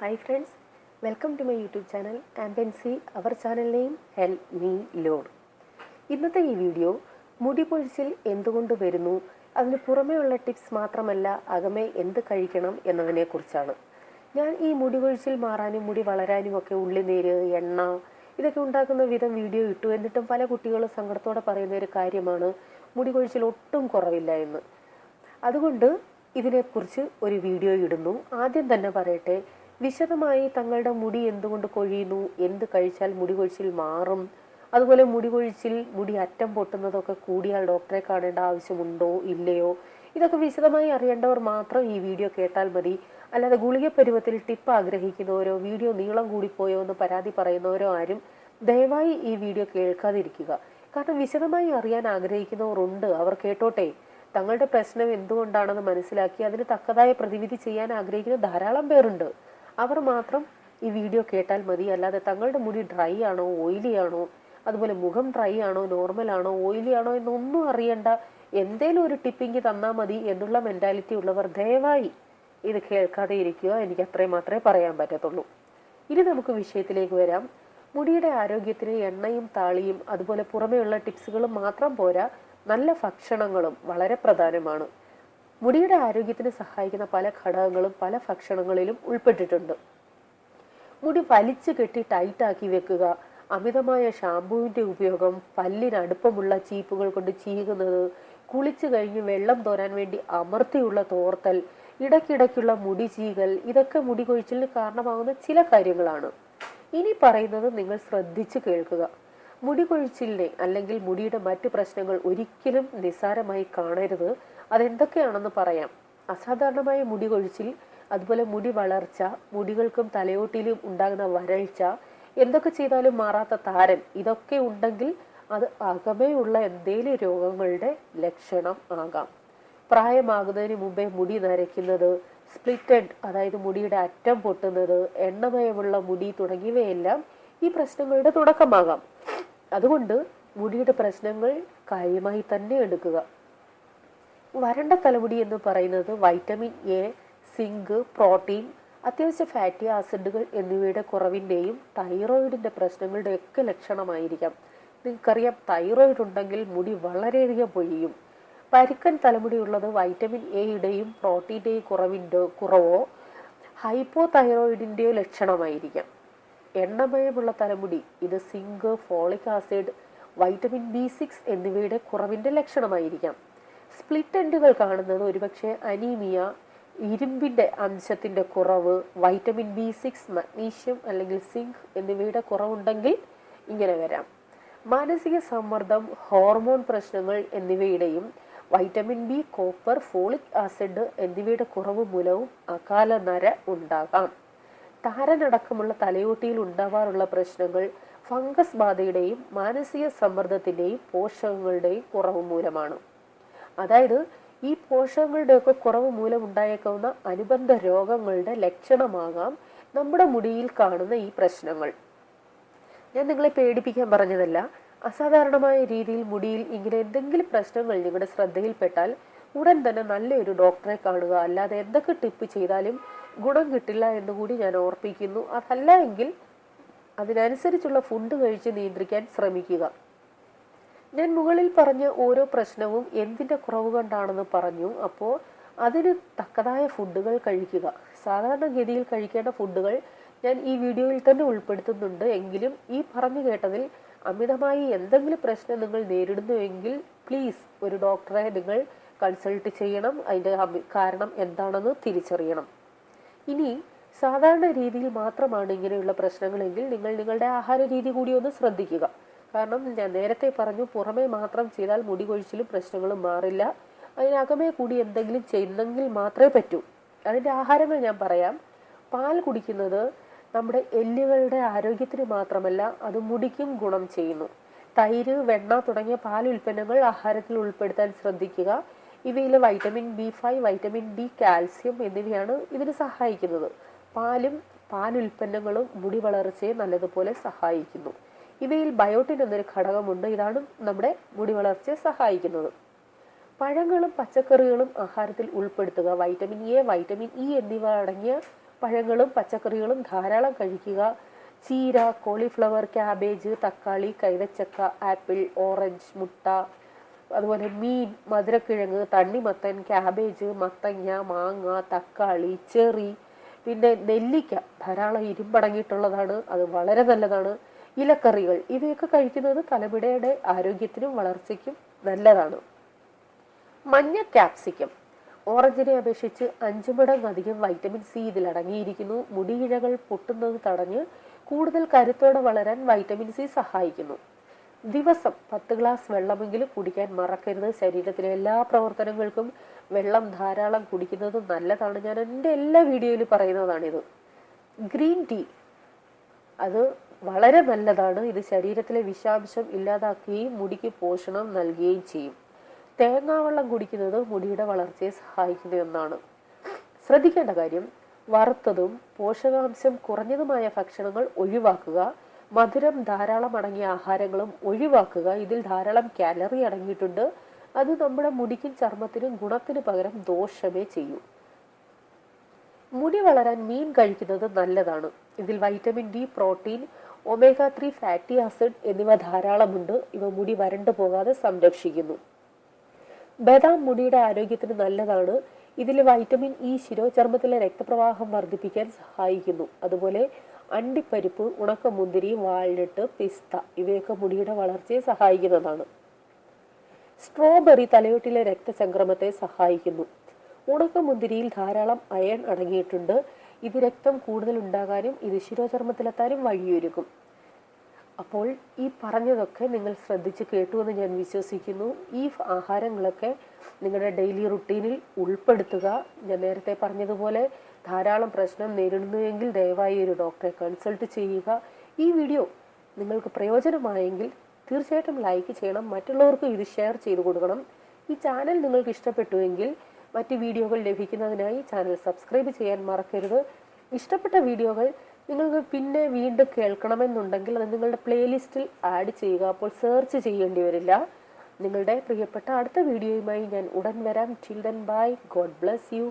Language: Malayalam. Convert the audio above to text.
Hi friends welcome to my YouTube channel ആംബൻസി our channel name help me lord ഇന്നത്തെ ഈ വീഡിയോ മുടി പൊഴിച്ചിൽ എന്തുകൊണ്ട് വരുന്നു? അതിന് പുറമേയുള്ള ടിപ്സ് മാത്രമല്ല അകമേ എന്ത് കഴിക്കണം എന്നതിനെക്കുറിച്ചാണ് ഞാൻ ഈ മുടി പൊഴിച്ചിൽ മാറാനും മുടി വളരാനും ഒക്കെ ഉള്ളിനീര് എണ്ണ ഇതൊക്കെ ഉണ്ടാക്കുന്ന വിധം വീഡിയോ ഇട്ടു. എന്നിട്ടും പല കുട്ടികളും സങ്കടത്തോടെ പറയുന്ന ഒരു കാര്യമാണ് മുടി കൊഴിച്ചിൽ ഒട്ടും കുറവില്ല എന്ന്. അതുകൊണ്ട് ഇതിനെക്കുറിച്ച് ഒരു വീഡിയോ ഇടുന്നു. ആദ്യം തന്നെ പറയട്ടെ വിശദമായി തങ്ങളുടെ മുടി എന്തുകൊണ്ട് കൊഴിയുന്നു? എന്ത് കഴിച്ചാൽ മുടി കൊഴിച്ചിൽ മാറും? അതുപോലെ മുടി കൊഴിച്ചിൽ മുടി അറ്റം പൊട്ടുന്നതൊക്കെ കൂടിയാൽ ഡോക്ടറെ കാണേണ്ട ആവശ്യമുണ്ടോ? ഇല്ലയോ? ഇതൊക്കെ വിശദമായി അറിയേണ്ടവർ മാത്രം ഈ വീഡിയോ കേട്ടാൽ മതി. അല്ലാതെ ഗുളിക പരുവത്തിൽ ടിപ്പ് ആഗ്രഹിക്കുന്നവരോ വീഡിയോ നീളം കൂടിപ്പോയോ എന്ന് പരാതി പറയുന്നവരോ ആരും ദയവായി ഈ വീഡിയോ കേൾക്കാതിരിക്കുക. കാരണം വിശദമായി അറിയാൻ ആഗ്രഹിക്കുന്നവർ ഉണ്ട് അവർ കേട്ടോട്ടെ. തങ്ങളുടെ പ്രശ്നം എന്തുകൊണ്ടാണെന്ന് മനസ്സിലാക്കി അതിന് തക്കതായ പ്രതിവിധി ചെയ്യാൻ ആഗ്രഹിക്കുന്ന ധാരാളം പേരുണ്ട്. അവർ മാത്രം ഈ വീഡിയോ കേട്ടാൽ മതി. അല്ലാതെ തങ്ങളുടെ മുടി ഡ്രൈ ആണോ ഓയിലി ആണോ അതുപോലെ മുഖം ഡ്രൈ ആണോ നോർമൽ ആണോ ഓയിലി ആണോ എന്നൊന്നും അറിയണ്ട. എന്തേലും ഒരു ടിപ്പിങ് തന്നാൽ മതി എന്നുള്ള മെന്റാലിറ്റി ഉള്ളവർ ദയവായി ഇത് കേൾക്കാതെ ഇരിക്കുക. എനിക്ക് അത്രയും മാത്രമേ പറയാൻ പറ്റത്തുള്ളൂ. ഇനി നമുക്ക് വിഷയത്തിലേക്ക് വരാം. മുടിയുടെ ആരോഗ്യത്തിന് എണ്ണയും താളിയും അതുപോലെ പുറമെയുള്ള ടിപ്സുകളും മാത്രം പോരാ. നല്ല ഭക്ഷണങ്ങളും വളരെ പ്രധാനമാണ്. മുടിയുടെ ആരോഗ്യത്തിന് സഹായിക്കുന്ന പല ഘടകങ്ങളും പല ഭക്ഷണങ്ങളിലും ഉൾപ്പെട്ടിട്ടുണ്ട്. മുടി വലിച്ചു കെട്ടി ടൈറ്റാക്കി വെക്കുക അമിതമായ ഷാമ്പുവിന്റെ ഉപയോഗം പല്ലിന് അടുപ്പമുള്ള ചീപ്പുകൾ കൊണ്ട് ചീകുന്നത് കുളിച്ചു കഴിഞ്ഞ് വെള്ളം തോരാൻ വേണ്ടി അമർത്തിയുള്ള തോർത്തൽ ഇടയ്ക്കിടയ്ക്കുള്ള മുടി ചീകൽ ഇതൊക്കെ മുടി കൊഴിച്ചിലിന് കാരണമാകുന്ന ചില കാര്യങ്ങളാണ്. ഇനി പറയുന്നത് നിങ്ങൾ ശ്രദ്ധിച്ചു കേൾക്കുക. മുടി കൊഴിച്ചിലിനെ അല്ലെങ്കിൽ മുടിയുടെ മറ്റ് പ്രശ്നങ്ങൾ ഒരിക്കലും നിസ്സാരമായി കാണരുത്. അതെന്തൊക്കെയാണെന്ന് പറയാം. അസാധാരണമായ മുടി കൊഴിച്ചിൽ അതുപോലെ മുടി വളർച്ച മുടികൾക്കും തലയോട്ടിയിലും ഉണ്ടാകുന്ന വരൾച്ച എന്തൊക്കെ ചെയ്താലും മാറാത്ത താരൻ ഇതൊക്കെ ഉണ്ടെങ്കിൽ അത് അകമേയുള്ള എന്തേലും രോഗങ്ങളുടെ ലക്ഷണം ആകാം. പ്രായമാകുന്നതിന് മുമ്പേ മുടി നരയ്ക്കുന്നത് സ്പ്ലിറ്റഡ് അതായത് മുടിയുടെ അറ്റം പൊട്ടുന്നത് എണ്ണമയമുള്ള മുടി തുടങ്ങിയവയെല്ലാം ഈ പ്രശ്നങ്ങളുടെ തുടക്കമാകാം. അതുകൊണ്ട് മുടിയുടെ പ്രശ്നങ്ങൾ കാര്യമായി തന്നെ എടുക്കുക. വരണ്ട തലമുടി എന്ന് പറയുന്നത് വൈറ്റമിൻ എ സിങ്ക് പ്രോട്ടീൻ അത്യാവശ്യ ഫാറ്റി ആസിഡുകൾ എന്നിവയുടെ കുറവിന്റെയും തൈറോയിഡിന്റെ പ്രശ്നങ്ങളുടെ ഒക്കെ ലക്ഷണമായിരിക്കാം. നിങ്ങൾക്കറിയാം തൈറോയിഡ് ഉണ്ടെങ്കിൽ മുടി വളരെയധികം പൊഴിയും. പരുക്കൻ തലമുടിയുള്ളത് വൈറ്റമിൻ എയുടെയും പ്രോട്ടീന്റെയും കുറവിന്റെ കുറവോ ഹൈപ്പോ തൈറോയിഡിന്റെയോ ലക്ഷണമായിരിക്കാം. എണ്ണമയമുള്ള തലമുടി ഇത് zinc folic acid vitamin B six എന്നിവയുടെ കുറവിന്റെ ലക്ഷണമായിരിക്കാം. സ്പ്ലിറ്റ് എൻഡുകൾ കാണുന്നത് ഒരുപക്ഷെ അനീമിയ ഇരുമ്പിന്റെ അംശത്തിന്റെ കുറവ് വൈറ്റമിൻ ബി സിക്സ് മഗ്നീഷ്യം അല്ലെങ്കിൽ സിങ്ക് എന്നിവയുടെ കുറവുണ്ടെങ്കിൽ ഇങ്ങനെ വരാം. മാനസിക സമ്മർദ്ദം ഹോർമോൺ പ്രശ്നങ്ങൾ എന്നിവയുടെയും vitamin B copper folic acid എന്നിവയുടെ കുറവ് മൂലവും അകാല നര ഉണ്ടാകാം. താരനടക്കമുള്ള തലയോട്ടിയിൽ ഉണ്ടാവാറുള്ള പ്രശ്നങ്ങൾ ഫംഗസ് ബാധയുടെയും മാനസിക സമ്മർദ്ദത്തിന്റെയും പോഷകങ്ങളുടെയും കുറവ് മൂലമാണ്. അതായത് ഈ പോഷകങ്ങളുടെയൊക്കെ കുറവ് മൂലം ഉണ്ടായേക്കാവുന്ന അനുബന്ധ രോഗങ്ങളുടെ ലക്ഷണമാകാം നമ്മുടെ മുടിയിൽ കാണുന്ന ഈ പ്രശ്നങ്ങൾ. ഞാൻ നിങ്ങളെ പേടിപ്പിക്കാൻ പറഞ്ഞതല്ല. അസാധാരണമായ രീതിയിൽ മുടിയിൽ ഇങ്ങനെ എന്തെങ്കിലും പ്രശ്നങ്ങൾ നിങ്ങളുടെ ശ്രദ്ധയിൽപ്പെട്ടാൽ ഉടൻ തന്നെ നല്ലൊരു ഡോക്ടറെ കാണുക. അല്ലാതെ എന്തൊക്കെ ടിപ്പ് ചെയ്താലും ഗുണം കിട്ടില്ല എന്ന് കൂടി ഞാൻ ഓർപ്പിക്കുന്നു. അതല്ല എങ്കിൽ അതിനനുസരിച്ചുള്ള ഫുഡ് കഴിച്ച് നിയന്ത്രിക്കാൻ ശ്രമിക്കുക. ഞാൻ മുകളിൽ പറഞ്ഞ ഓരോ പ്രശ്നവും എന്തിന്റെ കുറവ് കൊണ്ടാണെന്ന് പറഞ്ഞു. അപ്പോൾ അതിന് തക്കതായ ഫുഡുകൾ കഴിക്കുക. സാധാരണഗതിയിൽ കഴിക്കേണ്ട ഫുഡുകൾ ഞാൻ ഈ വീഡിയോയിൽ തന്നെ ഉൾപ്പെടുത്തുന്നുണ്ട്. എങ്കിലും ഈ പറഞ്ഞു കേട്ടതിൽ അമിതമായി എന്തെങ്കിലും പ്രശ്നം നിങ്ങൾ നേരിടുന്നുവെങ്കിൽ പ്ലീസ് ഒരു ഡോക്ടറെ നിങ്ങൾ കൺസൾട്ട് ചെയ്യണം. അതിന്റെ കാരണം എന്താണെന്ന് തിരിച്ചറിയണം. ഇനി സാധാരണ രീതിയിൽ മാത്രമാണ് ഇങ്ങനെയുള്ള പ്രശ്നങ്ങളെങ്കിൽ നിങ്ങൾ നിങ്ങളുടെ ആഹാര രീതി കൂടി ഒന്ന് ശ്രദ്ധിക്കുക. കാരണം ഞാൻ നേരത്തെ പറഞ്ഞു പുറമേ മാത്രം ചെയ്താൽ മുടി കൊഴിച്ചിലും പ്രശ്നങ്ങളും മാറില്ല. അതിനകമേ കൂടി എന്തെങ്കിലും ചെയ്യുന്നെങ്കിൽ മാത്രമേ പറ്റൂ. അതിന്റെ ആഹാരങ്ങൾ ഞാൻ പറയാം. പാൽ കുടിക്കുന്നത് നമ്മുടെ എല്ലുകളുടെ ആരോഗ്യത്തിന് മാത്രമല്ല അത് മുടിക്കും ഗുണം ചെയ്യുന്നു. തൈര് വെണ്ണ തുടങ്ങിയ പാൽ ഉൽപ്പന്നങ്ങൾ ആഹാരത്തിൽ ഉൾപ്പെടുത്താൻ ശ്രദ്ധിക്കുക. ഇവയിൽ vitamin B five vitamin D calcium എന്നിവയാണ് ഇതിന് സഹായിക്കുന്നത്. പാലും പാലുൽപ്പന്നങ്ങളും മുടി വളർച്ചയെ നല്ലതുപോലെ സഹായിക്കുന്നു. ഇവയിൽ ബയോട്ടിൻ എന്നൊരു ഘടകമുണ്ട്. ഇതാണ് നമ്മുടെ മുടി വളർച്ചയെ സഹായിക്കുന്നത്. പഴങ്ങളും പച്ചക്കറികളും ആഹാരത്തിൽ ഉൾപ്പെടുത്തുക. വൈറ്റമിൻ എ വൈറ്റമിൻ ഇ എന്നിവ അടങ്ങിയ പഴങ്ങളും പച്ചക്കറികളും ധാരാളം കഴിക്കുക. ചീര കോളിഫ്ലവർ ക്യാബേജ് തക്കാളി കൈതച്ചക്ക ആപ്പിൾ ഓറഞ്ച് മുട്ട അതുപോലെ മീൻ മധുരക്കിഴങ്ങ് തണ്ണിമത്തൻ ക്യാബേജ് മത്തങ്ങ മാങ്ങ തക്കാളി ചെറി പിന്നെ നെല്ലിക്ക. ധാരാളം ഇരുമ്പടങ്ങിയിട്ടുള്ളതാണ്. അത് വളരെ നല്ലതാണ്. ഇലക്കറികൾ. ഇവയൊക്കെ കഴിക്കുന്നത് തലമുടയുടെ ആരോഗ്യത്തിനും വളർച്ചയ്ക്കും നല്ലതാണ്. മഞ്ഞ ക്യാപ്സിക്കം. ഓറഞ്ചിനെ അപേക്ഷിച്ച് അഞ്ചു മടങ്ങ് അധികം വൈറ്റമിൻ സി ഇതിൽ അടങ്ങിയിരിക്കുന്നു. മുടിയിഴകൾ പൊട്ടുന്നത് തടഞ്ഞ് കൂടുതൽ കരുത്തോടെ വളരാൻ വൈറ്റമിൻ സി സഹായിക്കുന്നു. ദിവസം പത്ത് ഗ്ലാസ് വെള്ളമെങ്കിലും കുടിക്കാൻ മറക്കരുത്. ശരീരത്തിലെ എല്ലാ പ്രവർത്തനങ്ങൾക്കും വെള്ളം ധാരാളം കുടിക്കുന്നത് നല്ലതാണ്. ഞാൻ എന്റെ എല്ലാ വീഡിയോയിലും പറയുന്നതാണിത്. ഗ്രീൻ ടീ അത് വളരെ നല്ലതാണ്. ഇത് ശരീരത്തിലെ വിഷാംശം ഇല്ലാതാക്കുകയും മുടിക്ക് പോഷണം നൽകുകയും ചെയ്യും. തേങ്ങാവെള്ളം കുടിക്കുന്നത് മുടിയുടെ വളർച്ചയെ സഹായിക്കുന്ന ഒന്നാണ്. ശ്രദ്ധിക്കേണ്ട കാര്യം വറുത്തതും പോഷകാംശം കുറഞ്ഞതുമായ ഭക്ഷണങ്ങൾ ഒഴിവാക്കുക. മധുരം ധാരാളം അടങ്ങിയ ആഹാരങ്ങളും ഒഴിവാക്കുക. ഇതിൽ ധാരാളം കാലറി അടങ്ങിയിട്ടുണ്ട്. അത് നമ്മുടെ മുടിക്കും ചർമ്മത്തിനും ഗുണത്തിന് പകരം ദോഷമേ ചെയ്യൂ. മുടി വളരാൻ മീൻ കഴിക്കുന്നത് നല്ലതാണ്. ഇതിൽ vitamin D protein omega three fatty acid എന്നിവ ധാരാളമുണ്ട്. ഇവ മുടി വരണ്ടു പോകാതെ സംരക്ഷിക്കുന്നു. ബദാം മുടിയുടെ ആരോഗ്യത്തിന് നല്ലതാണ്. ഇതിൽ വൈറ്റമിൻ ഇ ശിരോ ചർമ്മത്തിലെ രക്തപ്രവാഹം വർദ്ധിപ്പിക്കാൻ സഹായിക്കുന്നു. അതുപോലെ അണ്ടിപ്പരിപ്പ് ഉണക്കമുന്തിരി വാൾനട്ട് പിസ്ത. ഇവയൊക്കെ മുടിയുടെ വളർച്ചയെ സഹായിക്കുന്നതാണ്. സ്ട്രോബെറി തലയോട്ടിലെ രക്തചംക്രമത്തെ സഹായിക്കുന്നു. ഉണക്കമുന്തിരിയിൽ ധാരാളം അയൺ അടങ്ങിയിട്ടുണ്ട്. ഇത് രക്തം കൂടുതൽ ഉണ്ടാകാനും ഇത് ശിരോചർമ്മത്തിലെത്താനും വഴിയൊരുക്കും. അപ്പോൾ ഈ പറഞ്ഞതൊക്കെ നിങ്ങൾ ശ്രദ്ധിച്ച് കേട്ടു എന്ന് ഞാൻ വിശ്വസിക്കുന്നു. ഈ ആഹാരങ്ങളൊക്കെ നിങ്ങളുടെ ഡെയിലി റുട്ടീനിൽ ഉൾപ്പെടുത്തുക. ഞാൻ നേരത്തെ പറഞ്ഞതുപോലെ ധാരാളം പ്രശ്നം നേരിടുന്നുവെങ്കിൽ ദയവായി ഒരു ഡോക്ടറെ കൺസൾട്ട് ചെയ്യുക. ഈ വീഡിയോ നിങ്ങൾക്ക് പ്രയോജനമായെങ്കിൽ തീർച്ചയായിട്ടും ലൈക്ക് ചെയ്യണം. മറ്റുള്ളവർക്കും ഇത് ഷെയർ ചെയ്തു കൊടുക്കണം. ഈ ചാനൽ നിങ്ങൾക്ക് ഇഷ്ടപ്പെട്ടുവെങ്കിൽ മറ്റ് വീഡിയോകൾ ലഭിക്കുന്നതിനായി ചാനൽ സബ്സ്ക്രൈബ് ചെയ്യാൻ മറക്കരുത്. ഇഷ്ടപ്പെട്ട വീഡിയോകൾ നിങ്ങൾക്ക് പിന്നെ വീണ്ടും കേൾക്കണമെന്നുണ്ടെങ്കിൽ അത് നിങ്ങളുടെ പ്ലേലിസ്റ്റിൽ ആഡ് ചെയ്യുക. അപ്പോൾ സെർച്ച് ചെയ്യേണ്ടി വരില്ല. നിങ്ങളുടെ പ്രിയപ്പെട്ട അടുത്ത വീഡിയോയുമായി ഞാൻ ഉടൻ വരാം. Children bye God bless you